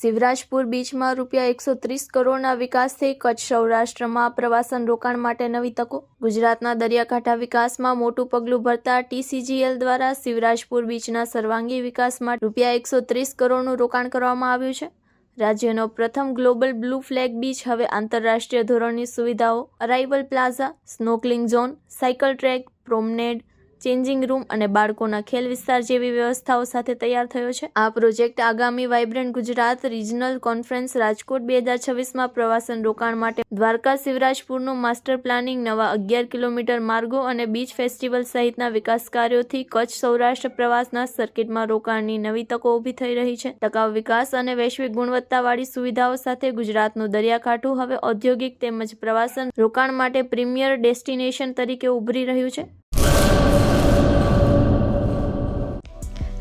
શિવરાજપુર બીચમાં રૂપિયા એકસો ત્રીસ કરોડના વિકાસથી કચ્છ સૌરાષ્ટ્રમાં પ્રવાસન રોકાણ માટે નવી તકો. ગુજરાતના દરિયાકાંઠા વિકાસમાં મોટું પગલું ભરતા ટીસીજીએલ દ્વારા શિવરાજપુર બીચના સર્વાંગી વિકાસમાં રૂપિયા એકસો ત્રીસ કરોડનું રોકાણ કરવામાં આવ્યું છે. રાજ્યનો પ્રથમ ગ્લોબલ બ્લુ ફ્લેગ બીચ હવે આંતરરાષ્ટ્રીય ધોરણની સુવિધાઓ, arrival plaza, snorkelling zone, cycle track promenade changing room અને બાળકોના ખેલ વિસ્તાર જેવી વ્યવસ્થાઓ સાથે તૈયાર થયો છે. આ પ્રોજેક્ટ આગામી vibrant Gujarat regional conference Rajkot બે હજાર છવ્વીસમાં પ્રવાસન રોકાણ માટે, દ્વારકા શિવરાજપુરનું માસ્ટર પ્લાનિંગ, નવા અગિયાર કિલોમીટર માર્ગો અને બીચ ફેસ્ટિવલ સહિતના વિકાસ કાર્યોથી કચ્છ સૌરાષ્ટ્ર પ્રવાસના સર્કિટમાં રોકાણની નવી તકો ઊભી થઈ રહી છે. ટકાઉ વિકાસ અને વૈશ્વિક ગુણવત્તાવાળી સુવિધાઓ સાથે ગુજરાતનું દરિયાકાંઠું હવે ઔદ્યોગિક તેમજ પ્રવાસન રોકાણ માટે પ્રીમિયર ડેસ્ટિનેશન તરીકે ઉભરી રહ્યું છે.